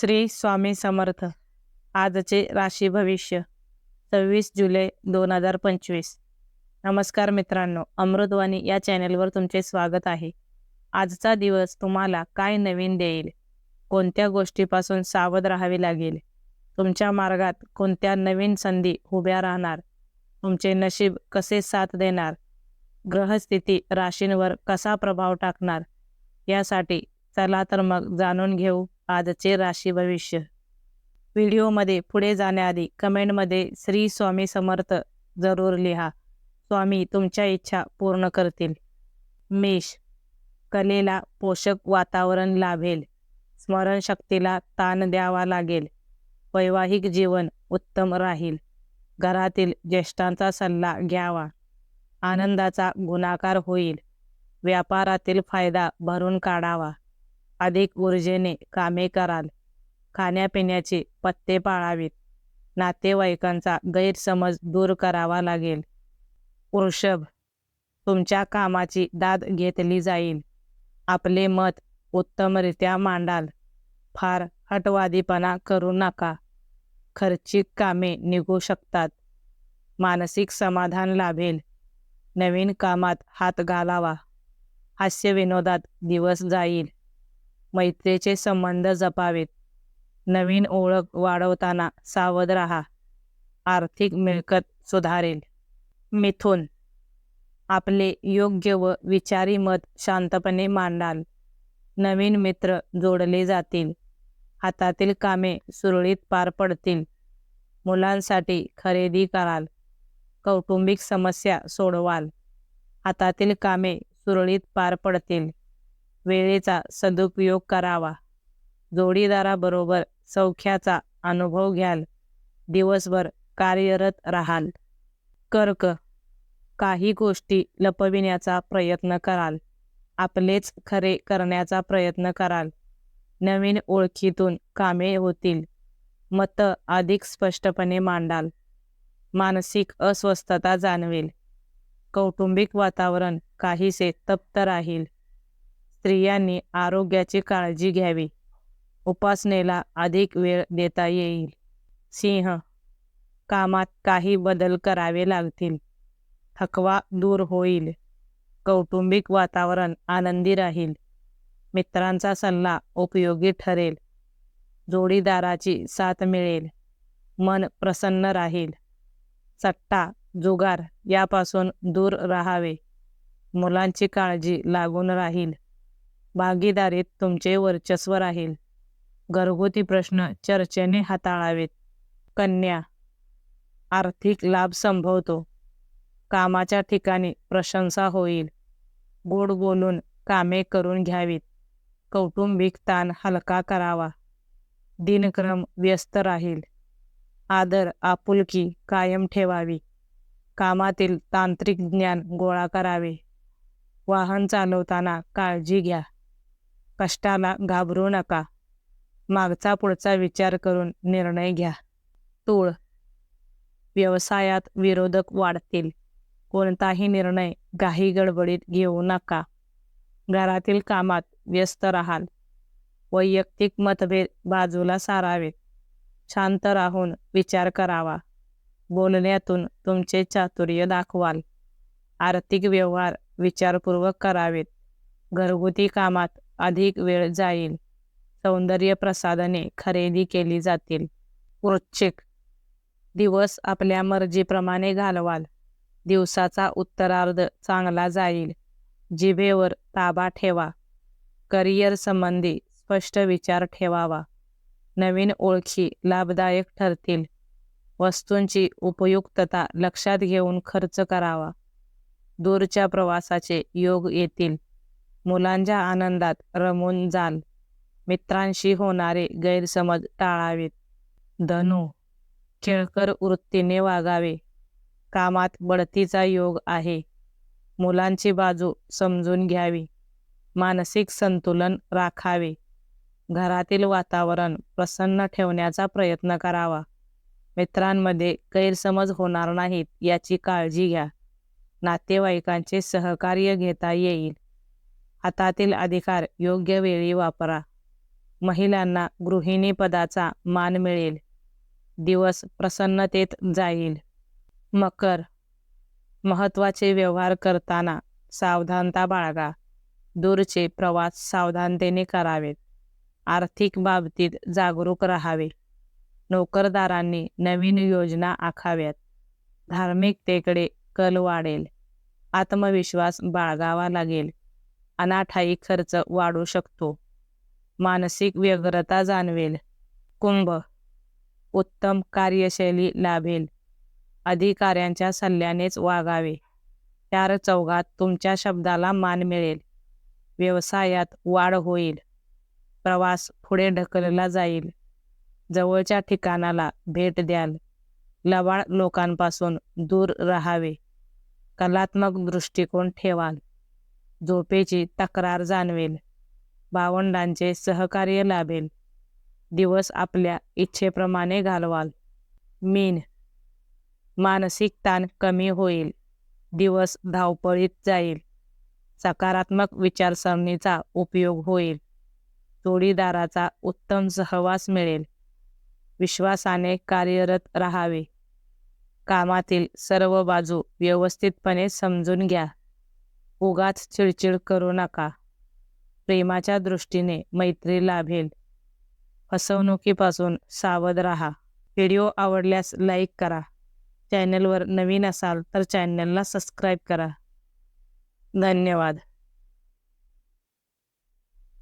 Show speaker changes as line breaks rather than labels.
श्री स्वामी समर्थ. आजचे राशी भविष्य सव्वीस जुलै दोन हजार पंचवीस. नमस्कार मित्रांनो अमृतवाणी या चॅनेलवर तुमचे स्वागत आहे. आजचा दिवस तुम्हाला काय नवीन देईल? कोणत्या गोष्टीपासून सावध राहावे लागेल? तुमच्या मार्गात कोणत्या नवीन संधी उभ्या राहणार? तुमचे नशीब कसे साथ देणार? ग्रहस्थिती राशींवर कसा प्रभाव टाकणार? यासाठी चला तर मग जाणून घेऊ. आजचे राशी भविष्य. व्हिडिओमध्ये पुढे जाण्याआधी कमेंटमध्ये श्री स्वामी समर्थ जरूर लिहा. स्वामी तुमच्या इच्छा पूर्ण करतील. मेष कलेला पोषक वातावरण लाभेल. स्मरणशक्तीला ताण द्यावा लागेल. वैवाहिक जीवन उत्तम राहील. घरातील ज्येष्ठांचा सल्ला घ्यावा. आनंदाचा गुणाकार होईल. व्यापारातील फायदा भरून काढावा. अधिक ऊर्जेने कामे कराल. खाण्यापिण्याचे पत्ते पाळावेत. नातेवाईकांचा गैरसमज दूर करावा लागेल. वृषभ तुमच्या कामाची दाद घेतली जाईल. आपले मत उत्तमरित्या मांडाल. फार हटवादीपणा करू नका. खर्चिक कामे निघू शकतात. मानसिक समाधान लाभेल. नवीन कामात हात घालावा. हास्यविनोदात दिवस जाईल. मैत्रीचे संबंध जपावेत. नवीन ओळख वाढवताना सावध राहा. आर्थिक मिळकत सुधारेल. मिथुन. आपले योग्य व विचारी मत शांतपणे मांडाल. नवीन मित्र जोडले जातील. हातातील कामे सुरळीत पार पडतील. मुलांसाठी खरेदी कराल. कौटुंबिक समस्या सोडवाल. हातातील कामे सुरळीत पार पडतील. वेळेचा सदुपयोग करावा. जोडीदाराबरोबर सौख्याचा अनुभव घ्याल. दिवसभर कार्यरत राहाल. कर्क. काही गोष्टी लपविण्याचा प्रयत्न कराल. आपलेच खरे करण्याचा प्रयत्न कराल. नवीन ओळखीतून कामे होतील. मत अधिक स्पष्टपणे मांडाल. मानसिक अस्वस्थता जाणवेल. कौटुंबिक वातावरण काहीसे तप्त राहील. स्त्रियांनी आरोग्याची काळजी घ्यावी. उपासनेला अधिक वेळ देता येईल. सिंह कामात काही बदल करावे लागतील. थकवा दूर होईल. कौटुंबिक वातावरण आनंदी राहील. मित्रांचा सल्ला उपयोगी ठरेल. जोडीदाराची साथ मिळेल. मन प्रसन्न राहील. सट्टा जुगार यापासून दूर राहावे. मुलांची काळजी लागून राहील. भागीदारीत तुमचे वर्चस्व राहील. घरगुती प्रश्न चर्चेने हाताळावेत. कन्या आर्थिक लाभ संभवतो. कामाच्या ठिकाणी प्रशंसा होईल. गोड बोलून कामे करून घ्यावीत. कौटुंबिक ताण हलका करावा. दिनक्रम व्यस्त राहील. आदर आपुलकी कायम ठेवावी. कामातील तांत्रिक ज्ञान गोळा करावे. वाहन चालवताना काळजी घ्या. कष्टाला घाबरू नका. मागचा पुढचा विचार करून निर्णय घ्या. तूळ. व्यवसायात विरोधक वाढतील. कोणताही निर्णय घाई गडबडीत घेऊ नका. घरातील कामात व्यस्त राहाल. वैयक्तिक मतभेद बाजूला सारावेत. शांत राहून विचार करावा. बोलण्यातून तुमचे चातुर्य दाखवाल. आर्थिक व्यवहार विचारपूर्वक करावेत. घरगुती कामात अधिक वेळ जाईल. सौंदर्य प्रसाधने खरेदी केली जातील. वृश्चिक दिवस आपल्या मर्जीप्रमाणे घालवाल. दिवसाचा उत्तरार्ध चांगला जाईल. जिभेवर ताबा ठेवा. करिअर संबंधी स्पष्ट विचार ठेवावा. नवीन ओळखी लाभदायक ठरतील. वस्तूंची उपयुक्तता लक्षात घेऊन खर्च करावा. दूरच्या प्रवासाचे योग येतील. मुलांच्या आनंदात रमून जाल. मित्रांशी होणारे गैरसमज टाळावेत. धनु खेळकर वृत्तीने वागावे. कामात बढतीचा योग आहे. मुलांची बाजू समजून घ्यावी. मानसिक संतुलन राखावे. घरातील वातावरण प्रसन्न ठेवण्याचा प्रयत्न करावा. मित्रांमध्ये गैरसमज होणार नाहीत याची काळजी घ्या. नातेवाईकांचे सहकार्य घेता येईल. हातातील अधिकार योग्य वेळी वापरा. महिलांना गृहिणी पदाचा मान मिळेल. दिवस प्रसन्नतेत जाईल. मकर. महत्त्वाचे व्यवहार करताना सावधानता बाळगा. दूरचे प्रवास सावधानतेने करावेत. आर्थिक बाबतीत जागरूक राहावे. नोकरदारांनी नवीन योजना आखाव्यात. धार्मिकतेकडे कल वाढेल. आत्मविश्वास बाळगावा लागेल. अनाठायी खर्च वाढू शकतो. मानसिक व्यग्रता जाणवेल. कुंभ. उत्तम कार्यशैली लाभेल. अधिकाऱ्यांच्या सल्ल्यानेच वागावे. चार चौघात तुमच्या शब्दाला मान मिळेल. व्यवसायात वाढ होईल. प्रवास पुढे ढकलला जाईल. जवळच्या ठिकाणाला भेट द्याल. लवाळ लोकांपासून दूर राहावे. कलात्मक दृष्टिकोन ठेवाल. झोपेची तक्रार जाणवेल. भावंडांचे सहकार्य लाभेल. दिवस आपल्या इच्छेप्रमाणे घालवाल. मीन. मानसिक ताण कमी होईल. दिवस धावपळीत जाईल. सकारात्मक विचारसरणीचा उपयोग होईल. जोडीदाराचा उत्तम सहवास मिळेल. विश्वासाने कार्यरत राहावे. कामातील सर्व बाजू व्यवस्थितपणे समजून घ्या. उगाच चिडचिड करू नका. प्रेमाच्या दृष्टीने मैत्री लाभेल. फसवणुकीपासून सावध राहा. व्हिडिओ आवडल्यास लाईक करा. चॅनलवर नवीन असाल तर चॅनलला सबस्क्राईब करा. धन्यवाद.